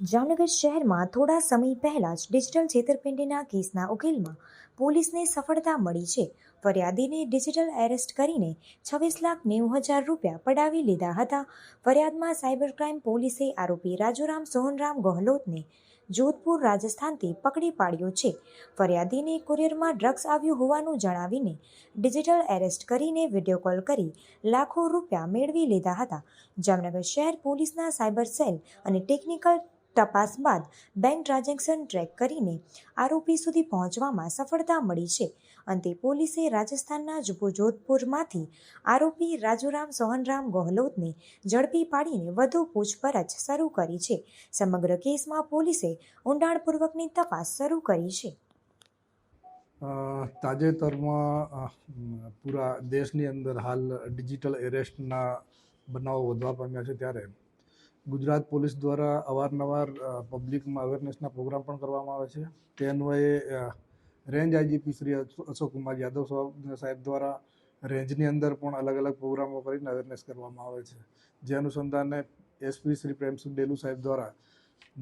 જામનગર શહેરમાં થોડા સમય પહેલા જ ડિજિટલ છેતરપિંડીના કેસના ઉકેલમાં પોલીસને સફળતા મળી છે. ફરિયાદીને ડિજિટલ એરેસ્ટ કરીને છવ્વીસ લાખ નેવું હજાર રૂપિયા પડાવી લીધા હતા. ફરિયાદમાં સાયબર ક્રાઇમ પોલીસે આરોપી રાજુરામ સોહનરામ ગોહલોતને જોધપુર રાજસ્થાનથી પકડી પાડ્યો છે. ફરિયાદીને કુરિયરમાં ડ્રગ્સ આવ્યું હોવાનું જણાવીને ડિજિટલ એરેસ્ટ કરીને વીડિયો કોલ કરી લાખો રૂપિયા મેળવી લીધા હતા. જામનગર શહેર પોલીસના સાયબર સેલ અને ટેકનિકલ તપાસ બાદ બેંક ટ્રાન્ઝેક્શન ટ્રેક કરીને આરોપી સુધી પહોંચવામાં સફળતા મળી છે. અંતે પોલીસે રાજસ્થાનના જોધપુરમાંથી આરોપી રાજુરામ સોહનરામ ગોહલોતને ઝડપી પાડીને વધુ પૂછપરછ શરૂ કરી છે. સમગ્ર કેસમાં પોલીસે ઊંડાણપૂર્વકની તપાસ શરૂ કરી છે. તાજેતરમાં પૂરા દેશની અંદર હાલ ડિજિટલ એરેસ્ટના બનાવો વધવા પામ્યા છે ત્યારે ગુજરાત પોલીસ દ્વારા અવારનવાર પબ્લિકમાં અવેરનેસના પ્રોગ્રામ પણ કરવામાં આવે છે. તે અન્વયે રેન્જ આઈજીપી શ્રી અશો- અશોક કુમાર યાદવ સાહેબ- દ્વારા રેન્જની અંદર પણ અલગ અલગ પ્રોગ્રામો કરીને અવેરનેસ કરવામાં આવે છે. જે અનુસંધાને એસપી શ્રી પ્રેમસિંહ ડેલુ સાહેબ દ્વારા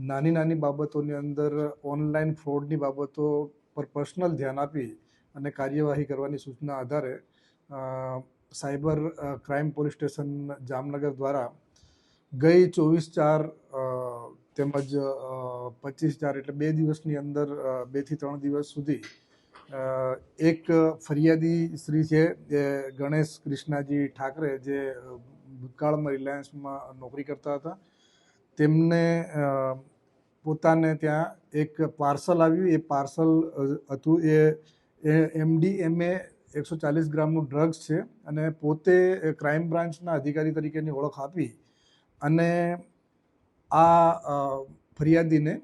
નાની નાની બાબતોની અંદર ઓનલાઈન ફ્રોડની બાબતો પર પર્સનલ ધ્યાન આપી અને કાર્યવાહી કરવાની સૂચના આધારે cyber crime police station Jamnagar દ્વારા ગઈ ચોવીસ ચાર તેમજ પચીસ ચાર એટલે બે દિવસની અંદર બેથી ત્રણ દિવસ સુધી એક ફરિયાદી શ્રી છે જે ગણેશ કૃષ્ણાજી ઠાકરે, જે ભૂતકાળમાં રિલાયન્સમાં નોકરી કરતા હતા. તેમને પોતાને ત્યાં એક પાર્સલ આવ્યું. એ પાર્સલ હતું, એ એમડીએમએ એકસો ચાલીસ ગ્રામનું ડ્રગ્સ છે અને પોતે ક્રાઇમ બ્રાન્ચના અધિકારી તરીકેની ઓળખ આપી અને આ ફરિયાદીને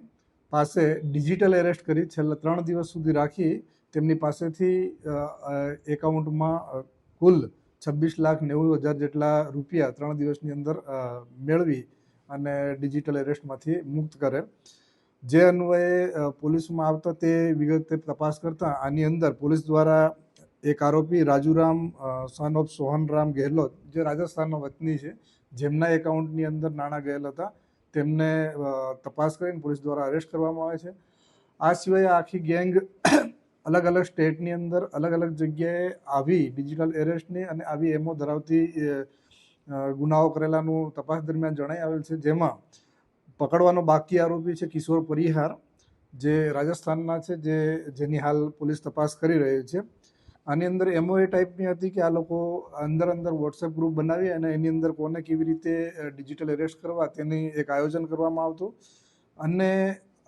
પાસે ડિજિટલ એરેસ્ટ કરી છેલ્લા ત્રણ દિવસ સુધી રાખી તેમની પાસેથી એકાઉન્ટમાં કુલ છવ્વીસ લાખ નેવું હજાર જેટલા રૂપિયા ત્રણ દિવસની અંદર મેળવી અને ડિજિટલ એરેસ્ટમાંથી મુક્ત કરે. જે અન્વયે પોલીસમાં આવતા તે વિગતે તપાસ કરતા આની અંદર પોલીસ દ્વારા એક આરોપી રાજુરામ સન ઓફ સોહનરામ ગેહલોત, જે રાજસ્થાનનો વતની છે, જેમના એકાઉન્ટની અંદર નાણાં ગયેલ હતા, તેમને તપાસ કરીને પોલીસ દ્વારા અરેસ્ટ કરવામાં આવે છે. આ સિવાય આખી ગેંગ અલગ અલગ સ્ટેટની અંદર અલગ અલગ જગ્યાએ આવી ડિજિટલ એરેસ્ટની અને આવી એમો ધરાવતી ગુનાઓ કરેલાનું તપાસ દરમિયાન જણાઈ આવેલ છે. જેમાં પકડવાનો બાકી આરોપી છે કિશોર પરિહાર, જે રાજસ્થાનના છે, જે, જેની હાલ પોલીસ તપાસ કરી રહી છે. આની અંદર એમઓ એ ટાઈપની હતી કે આ લોકો અંદર અંદર વોટ્સએપ ગ્રુપ બનાવી અને એની અંદર કોને કેવી રીતે ડિજિટલ એરેસ્ટ કરવા તેની એક આયોજન કરવામાં આવતું. અને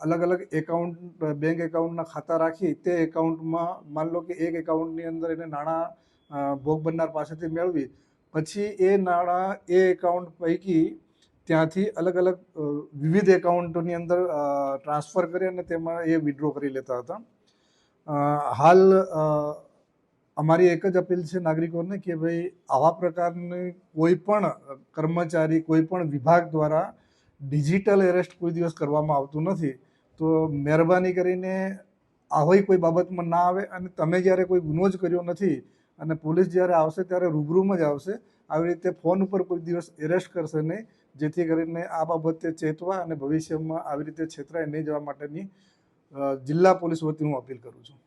અલગ અલગ એકાઉન્ટ બેંક એકાઉન્ટના ખાતા રાખી તે એકાઉન્ટમાં માન લો કે એક એકાઉન્ટની અંદર એને નાણાં ભોગ બનનાર પાસેથી મેળવી. પછી એ નાણાં, એ એકાઉન્ટ પૈકી ત્યાંથી અલગ અલગ વિવિધ એકાઉન્ટોની અંદર ટ્રાન્સફર કરી અને તેમાં એ વિડ્રો કરી લેતા હતા. હાલ અમારી એક જ અપીલ છે નાગરિકોને કે ભાઈ આવા પ્રકારની કોઈ પણ કર્મચારી, કોઈ પણ વિભાગ દ્વારા ડિજિટલ એરેસ્ટ કોઈ દિવસ કરવામાં આવતું નથી. તો મહેરબાની કરીને આવી કોઈ બાબતમાં ના આવે અને તમે જ્યારે કોઈ ગુનો જ કર્યો નથી અને પોલીસ જ્યારે આવશે ત્યારે રૂબરૂમાં જ આવશે, આવી રીતે ફોન ઉપર કોઈ દિવસ એરેસ્ટ કરશે નહીં, જેથી કરીને આ બાબતે ચેતવા અને ભવિષ્યમાં આવી રીતે છેતરાય નહીં જવા માટેની જિલ્લા પોલીસ વતી હું અપીલ કરું છું.